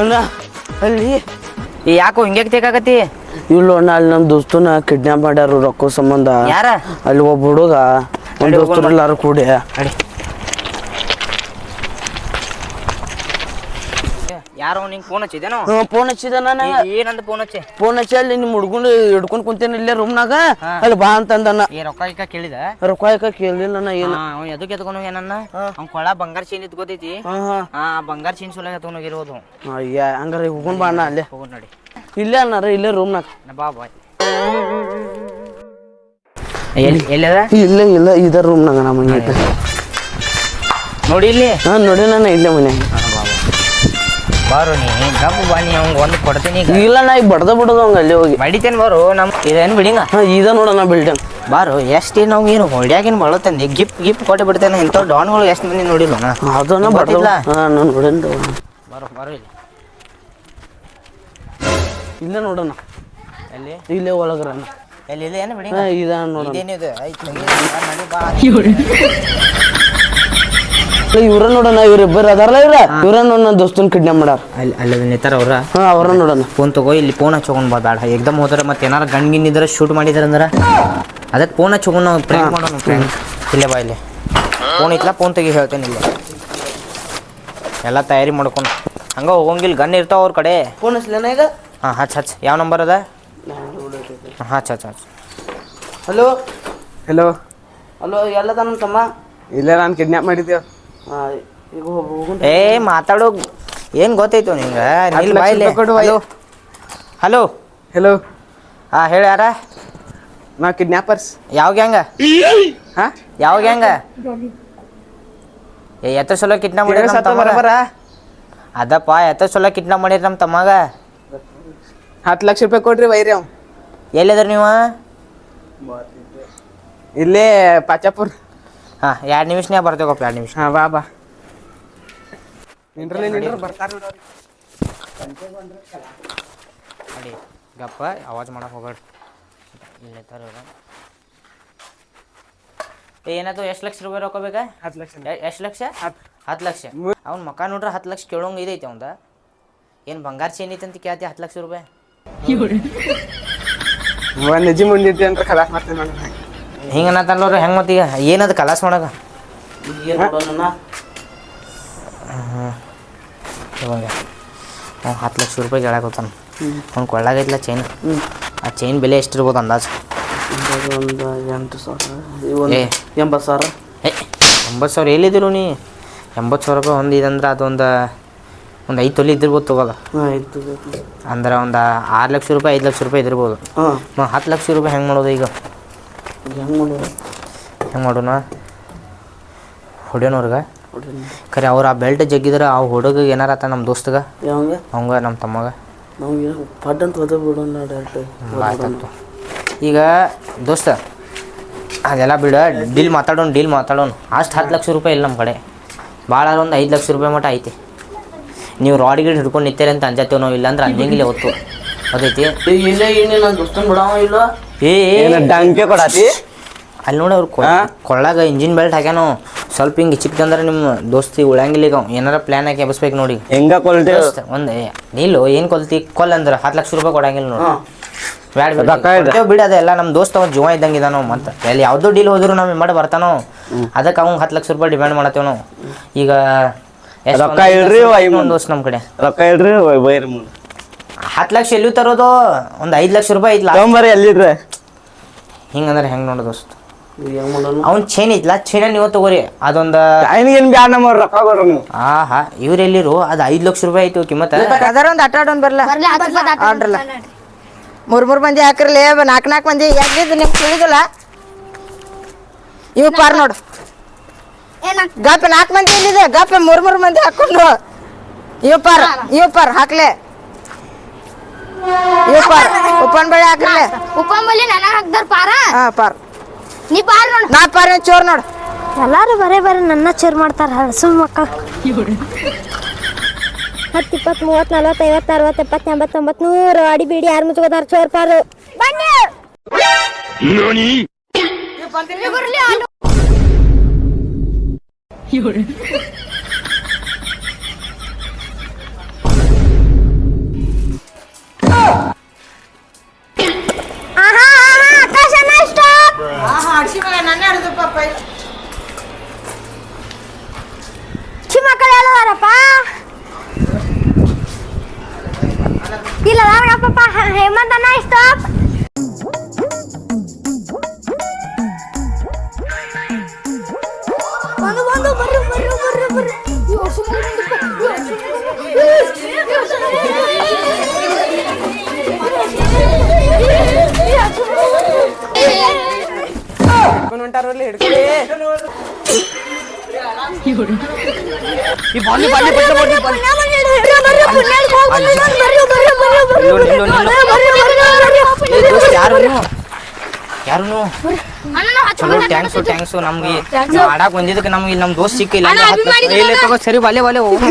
ಅಣ್ಣ ಅಲ್ಲಿ? ಯಾಕೋ ಹಿಂಗ್ಯಾಕ್ ತೇಕಾಗತಿ ಇಲ್ಲ ಅಣ್ಣ ಅಲ್ಲಿ ನಮ್ಮ ದೋಸ್ತನ ಕಿಡ್ನಾಪ್ ಮಾಡ್ಯಾರ ರೊಕ್ಕ ಸಂಬಂಧ. ಯಾರ? ಅಲ್ಲಿ ಒಬ್ಬ ಹುಡುಗ ಒಂದ್. ದೋಸ್ತರು ಎಲ್ಲಾರು ಕೂಡಿ. ಯಾರೋ ನಿಂಗೆ ಫೋನ್ ಹಚ್ಚಿದೇನೋ? ಹ್ಞೂ ಫೋನ್ ಹಚ್ಚಿದ ನಾನು. ಏನಂತ ಫೋನ್ ಹಚ್ಚಿ? ಫೋನ್ ಹಚ್ಚಿ ಅಲ್ಲಿ ನಿಮ್ಮ ಹುಡ್ಕೊಂಡು ಹಿಡ್ಕೊಂಡು ಕುಂತೇನೆ ಇಲ್ಲೇ ರೂಮ್ನಾಗ. ಅಲ್ಲಿ ಬಾ ಅಂತಂದನ ಏ ರೊಕ್ಕ ಇಕ್ಕ ಕೇಳಿದ? ರೊಕ್ಕ ಯಾಕ ಕೇಳಿಲ್ಲ ನಾ ಏನು. ಎದಕ್ಕೆ ಎತ್ಕೊಂಡು ಏನನ್ನ ಅವ್ನ ಕೊಳ ಬಂಗಾರ ಚೀನ್ ಇಟ್ಕೋತೈತಿ ಹಾಂ ಹಾಂ. ಬಂಗಾರ ಚೀನ್ ಸುಲ ಎತ್ಕೊಂಡು ಹೋಗಿರೋದು. ಅಯ್ಯ ಹಂಗಾರೆ ಹೋಗೊಂಡ್ ಬಾ ಅಣ್ಣ ಅಲ್ಲೇ. ಹೋಗೋಣ ನೋಡಿ. ಇಲ್ಲೇ ಅಣ್ಣಾರ ಇಲ್ಲೇ ರೂಮ್ನಾಗ ಬಾ ಬಾಯ್ ಎಲ್ಲಿ ಎಲ್ಲದ ಇಲ್ಲ ಇಲ್ಲ ಇದ ರೂಮ್ನಾಗ ನಮ್ಮ ಮನೆ ನೋಡಿ ಇಲ್ಲಿ. ಹಾ ನೋಡಿ ನಾನು ಇಲ್ಲೇ ಮನೆ. ಬಾರೋ ನೀ ಬನ್ನಿ ಬಾ ನೀ ಒಂದು ಕೊಡ್ತೀನಿ ಈಗ. ಇಲ್ಲ ನಾ ಈಗ ಬಡ್ದ ಬಿಡೋದು ಹಂಗ ಅಲ್ಲಿ ಹೋಗಿ. ಬಡಿತೇನೆ ಬಾರು ನಮ್ ಇದೇನ್ ಬಿಡಿಂಗ? ಹಾಂ ಇದ ನೋಡೋಣ ಬಿಲ್ಡಿಂಗ್ ಬಾರು ಎಷ್ಟು ನಾವು ಏನು ಹೊಡ್ಯಾಗಿನ ಬಳತಂದಿ ಗಿಪ್ ಗಿಪ್ ಕೊಟ್ಟು ಬಿಡ್ತೇನೆ ಇಂಥ ಡಾನ್ಗಳು ಎಷ್ಟು ಮಂದಿ ನೋಡಿಲ್ಲ ನಾ ಅದನ್ನ ಬಡ್ದ ಗೊತ್ತಿಲ್ಲ? ಬಾರು ನಾನು ಬಾರೋ ಬಾರೋ ಇಲ್ಲಿ. ಇಲ್ಲ ನೋಡೋಣ ಎಲ್ಲಿ? ಇಲ್ಲೇ ಒಳಗ್ರಣ್ಣ ಎಲ್ಲಿ ಇದೆ ಏನು ಬಿಡಿ ಹಾಂ ಇದ ನೋಡೋಣ. ಇದೇನಿದೆ? ಆಯ್ತು ನಡಿ ಬಾ ಇವ್ರ ನೋಡೋಣ ಇವ್ರಿಬ್ಬರು ಅದಾರಲ್ಲ ಇವ್ರ? ಇವ್ರ ನೋಡ್ ನನ್ನ ದೋಸ್ತನ್ ಕಿಡ್ನಾಪ್ ಮಾಡಾರ? ಅಲ್ಲಿ ಅಲ್ಲಿ ನಿಂತಾರ ಅವ್ರ? ಹಾಂ ಅವ್ರ ನೋಡೋಣ. ಫೋನ್ ತಗೋ ಇಲ್ಲಿ ಫೋನ್ ಹಚ್ಕೊಂಡ್ ಬಾ ಬೇಡ. ಎಕ್ದಮ್ ಹೋದ್ರೆ ಮತ್ತೆ ಏನಾರ ಗಿನ್ ಇದ್ರೆ ಶೂಟ್ ಮಾಡಿದ್ರ ಅಂದ್ರ? ಅದಕ್ಕೆ ಫೋನ್ ಹಚ್ಕೊಂಡ್ ನಾವು ಪ್ರ್ಯಾಂಕ್ ಮಾಡೋಣ ಪ್ರ್ಯಾಂಕ್ ಇಲ್ಲೇ ಬಾ ಇಲ್ಲಿ. ಫೋನ್ ಇತ್ತಲ್ಲ ಫೋನ್ ತೆಗಿ ಹೇಳ್ತೇನೆ ಇಲ್ಲಿ. ಎಲ್ಲ ತಯಾರಿ ಮಾಡ್ಕೊಂಡು. ಹಂಗ ಹೋಗಂಗಿಲ್ಲ ಗನ್ ಇರ್ತಾವ ಅವ್ರ ಕಡೆ. ಫೋನ್ ಹಚ್ಲೇನ ಈಗ? ಹಾಂ ಹಚ್ ಹಚ್. ಯಾವ ನಂಬರ್ ಅದ? ಹಾಂ ಹಚ್ ಹಚ್ ಹಚ್. ಹಲೋ ಹಲೋ ಹಲೋ ಎಲ್ಲ ನಮ್ಮ ತಮ್ಮ? ಇಲ್ಲ ನಾನು ಕಿಡ್ನಾಪ್ ಮಾಡಿದ್ದೇವೆ ಈಗ ಏ ಮಾತಾಡೋ. ಏನು ಗೊತ್ತೈತು ನಿಂಗೆ? ನಿಲ್ ಹಲೋ? ಹಲೋ? ಹಲೋ ಹಾಂ ಹೇಳಿ ಯಾರ? ನಾ ಕಿಡ್ನಾಪರ್ಸ್ ಯಾವ ಗ್ಯಾಂಗ? ಹಾ? ಯಾವ ಗ್ಯಾಂಗ? ಏ ಎತ್ತ ಸಲ ಕಿಡ್ನಾಪ್ ಮಾಡಿ ನಮ್ಮ ತಮ್ಮಗ. ಬರಬರ ಅದಪ್ಪ ಎತ್ತ ಸಲ ಕಿಡ್ನಾಪ್ ಮಾಡಿರಿ ನಮ್ಮ ತಮ್ಮಗ. ಹತ್ತು ಲಕ್ಷ ರೂಪಾಯಿ ಕೊಡ್ರಿ ವೈರಿ ಅವ್ ಎಲ್ಲಿದ್ರಿ ನೀವು? ಇಲ್ಲೇ ಪಾಚಾಪುರ್. ಹಾಂ ಎರಡು ನಿಮಿಷನೇ ಬರ್ತೇವಪ್ಪ ಎರಡು ನಿಮಿಷ ಹಾ ಬಾ ಬಾ. ನಿಂದ್ರಲ್ಲಿ ನಿಂದ್ರ ಬರ್ತಾರೆ ನೋಡಿ ಗಪ್ಪ ಆವಾಜ್ ಮಾಡಕ್ಕೆ ಹೋಗ್ಬೇಡ್ರಿ ಇಲ್ಲೇ ತರ ಏನಾಯ್ತು ಎಷ್ಟು ಲಕ್ಷ ರೂಪಾಯಿ ರೊಕ್ಕ ಬೇಕಾ? ಹತ್ತು ಲಕ್ಷ. ಎಷ್ಟು ಲಕ್ಷ? ಹತ್ತು. ಲಕ್ಷ. ಅವ್ನ ಮಕ ನೋಡ್ರೆ ಹತ್ತು ಲಕ್ಷ ಕೇಳೋಂಗೆ ಇದೈತೆ ಅವಂದ. ಏನು ಬಂಗಾರ ಚೇನ್ ಐತೆ ಅಂತ ಕೇಳ್ತಿ ಹತ್ತು ಲಕ್ಷ ರೂಪಾಯಿ? ಒಂದು ನಿಜಿ ಮುಂದಿದ್ದೆ ಅಂತ ಕಲಾಕ್ ಮಾಡ್ತೇನೆ ನೋಡಿ. ಹಿಂಗೆ ಅನ್ನತ್ತಲ್ಲವ್ರ ಹೆಂಗೆ ಮತ್ತೀಗ ಏನದು ಕಲಾಸ್ ನೋಡೋಣ ಇವಾಗ. ಹತ್ತು ಲಕ್ಷ ರೂಪಾಯಿ ಕೇಳಾಕತ್ತಾನ ಅವ್ನು ಕೊಳ್ಳಾಗೈತಿಲ್ಲ ಚೈನ್ ಆ ಚೈನ್ ಬೆಲೆ ಎಷ್ಟಿರ್ಬೋದು ಅಂದಾಜು? ಒಂದು ಎಂಟು ಸಾವಿರ. ಎಂಬತ್ತು ಸಾವಿರ. ಏ ಎಂಬತ್ತು ಸಾವಿರ ಎಲ್ಲಿದ್ದಿರು ನೀ? ಎಂಬತ್ತು ಸಾವಿರ ರೂಪಾಯಿ ಒಂದು ಇದಂದ್ರೆ ಅದೊಂದು ಒಂದು ಐದು ತೊಲಿ ಇದ್ದಿರ್ಬೋದು ಆಯ್ತು ಅಂದ್ರೆ ಒಂದು ಆರು ಲಕ್ಷ ರೂಪಾಯಿ ಐದು ಲಕ್ಷ ರೂಪಾಯಿ ಇದ್ದಿರ್ಬೋದು. ಹತ್ತು ಲಕ್ಷ ರೂಪಾಯಿ ಹೆಂಗೆ ಮಾಡೋದು ಈಗ? ಹೆಂಗೆ ಮಾಡೋದು? ಹೆಂಗೆ ಮಾಡೋಣ? ಹೊಡ್ಯೋನವ್ರಿಗೆ? ಖರೆ ಅವ್ರು ಆ ಬೆಲ್ಟ್ ಜಗ್ಗಿದ್ರೆ ಆ ಹುಡುಗ ಏನಾರ ಆತ ನಮ್ಮ ದೋಸ್ತಗ? ಹಂಗ ಅವಂಗ ನಮ್ಮ ತಮ್ಮಗ. ನಾವು ಏನು ಪಡ್ ಅಂತ ಹೋದ ಬಿಡೋಣ ಡೈರೆಕ್ಟ್ ಆಯ್ತು ಈಗ ದೋಸ್ತ ಅದೆಲ್ಲ ಬಿಡ ಡೀಲ್ ಮಾತಾಡೋಣ ಡೀಲ್ ಮಾತಾಡೋಣ. ಅಷ್ಟು ಹತ್ತು ಲಕ್ಷ ರೂಪಾಯಿ ಇಲ್ಲ ನಮ್ಮ ಕಡೆ. ಭಾಳ ಒಂದು ಐದು ಲಕ್ಷ ರೂಪಾಯಿ ಮಟ್ಟ ಐತಿ. ನೀವು ರಾಡ್ ಗಿಡ್ ಹಿಡ್ಕೊಂಡು ನಿಂತೇರಿ ಅಂತ ಅಂಜತ್ತೇವೆ ನಾವು ಇಲ್ಲಾಂದ್ರೆ ಅಂಜಂಗಿಲ್ಲ ಹೊತ್ತು. ಅದೈತಿ ಇಲ್ಲೇ ಏನೇ ನಾನು ದೋಸ್ತನ್ ಬಿಡಾವ ಇಲ್ಲ? ಏ ಡಂಕೆ ಕೊಡತಿ ಅಲ್ಲಿ ನೋಡಿ ಅವ್ರು ಕೊಳ್ಳಾಗ ಇಂಜಿನ್ ಬೆಲ್ಟ್ ಹಾಕ್ಯಾನು. ಸ್ವಲ್ಪ ಹಿಂಗೆ ಚಿಕ್ಕಂದ್ರೆ ನಿಮ್ಮ ದೋಸ್ತಿ ಉಳಂಗಿಲ್ಲ ಈಗ. ಏನಾರ ಪ್ಲ್ಯಾನ್ ಹಾಕಿ ಎಬ್ಸ್ಬೇಕು ನೋಡಿ. ಹೆಂಗ ಕೊಲ್ತಿ? ಒಂದು ನಿಲ್ಲು ಏನು ಕೊಲ್ತಿ? ಕೊಲ್ ಅಂದ್ರೆ ಹತ್ತು ಲಕ್ಷ ರೂಪಾಯಿ ಕೊಡಂಗಿಲ್ಲ ನೋಡಿ. ಬ್ಯಾಡ ಬಿಡು. ಅದೆಲ್ಲ ನಮ್ಮ ದೋಸ್ತ ಅವ ಜೀವ ಇದ್ದಂಗೆ ಇದಾನೋ ಮತ್ತೆ. ಎಲ್ಲಿ ಯಾವುದೋ ಡೀಲ್ ಹೋದ್ರು ನಾವು ಮಾಡಿ ಬರ್ತಾನೋ. ಅದಕ್ಕೆ ಅವ್ನು ಹತ್ತು ಲಕ್ಷ ರೂಪಾಯಿ ಡಿಮ್ಯಾಂಡ್ ಮಾಡತ್ತೇವ್ ನಾವು. ಈಗ ರೊಕ್ಕ ಇಲ್ರಿ, ದೋಸ್ತ ನಮ್ಮ ಕಡೆ. ರೊಕ್ಕ ಮುಂದೆ. ಹತ್ತು ಲಕ್ಷ ಎಲ್ಲೂ ತರೋದು? ಒಂದು ಐದು ಲಕ್ಷ ರೂಪಾಯಿ ಐತ್ಲ? ತೊಗೊಂಬರ್ರಿ ಎಲ್ಲಿದ್ರೆ? ಹಿಂಗಂದ್ರೆ ಹೆಂಗೆ ನೋಡು ದೋಸ್ತ. ಅವ್ನು ಚೈನ್ ಐತ್ಲ? ಚೈನ ನೀವು ತಗೋರಿ. ಅದೊಂದು ಏನು ಬ್ಯಾಡ ನಮ್ಮ ರೊಕ್ಕ ಕೊಡ್ರಿ ನೀವು. ಆಹಾ ಇವ್ರು ಎಲ್ಲಿರು? ಅದು ಐದು ಲಕ್ಷ ರೂಪಾಯಿ ಆಯ್ತು ಕಿಮ್ಮತ್ತ ಅದರ ಒಂದು ಆಟ ಆಡೋನ್ ಬರಲ್ಲ ಆಡ್ರಲ್ಲ. ಮೂರ್ ಮೂರ್ ಮಂದಿ ಹಾಕ್ರಲ್ಲೇ ನಾಲ್ಕು ನಾಲ್ಕು ಮಂದಿ. ಯಾಕಿದ್ದು ನಿಮ್ಗೆ ತಿಳಿದಿಲ್ಲ? ಇವು ಪಾರ್ ನೋಡು. ಗಪ್ಪ ನಾಲ್ಕು ಮಂದಿ ಎಲ್ಲಿದೆ ಗಪ್ಪ ಮೂರ್ ಮೂರ್ ಮಂದಿ ಹಾಕೊಂಡು ಇವು ಪಾರ್ ಇವ್ ಪಾರ್ ಹಾಕ್ಲೆ. ಇವ್ ಪಾರ್ ಉಪ್ಪನ್ ಬೆಳೆ ಹಾಕ್ರಲೆ. ಉಪ್ಪಂಬಲಿ ನನಗ ಹಾಕ್ದಾರ ಪಾರ? ಹಾ ಪಾರ್. ನೀ ಪಾರ ನೋಡು. ನಾ ಪಾರ ಏನ್ ಚೋರ್ ನೋಡು. ಎಲ್ಲಾರು ಬರೇ ಬರೇ ನನ್ನ ಚೋರ್ ಮಾಡ್ತಾರ ಹಸು ಮಕ್ಕಳ ಹತ್ತು ಇಪ್ಪತ್ತು ಮೂವತ್ತು ನಲ್ವತ್ತು ಐವತ್ತು ಅರವತ್ತು ಎಪ್ಪತ್ತು ಎಂಬತ್ತು ತೊಂಬತ್ತು ನೂರು ಅಡಿ ಬಿಡಿ ಯಾರು ಮುಚ್ಕೋತಾರ ಚೋರ್ ಪಾರು. ಬನ್ನಿ! Hemant Papa Hemat Anna stop. বন্ধু বন্ধু বন্ধু বন্ধু yo semua. ಯಾರು ಚಲೋ ಟ್ಯಾಂಕ್ಸು ಟ್ಯಾಂಕ್ಸು ನಮ್ಗೆ ಆಡಾಕ್ ಬಂದಿದ್ದಕ್ಕೆ ನಮ್ಗೆ ನಮ್ಮ ದೋಸ್ತ್ ಸಿಕ್ಕಿಲ್ಲ ಸರಿ ಬಾಲೆ ಬಾಲೆ ಹೋಗು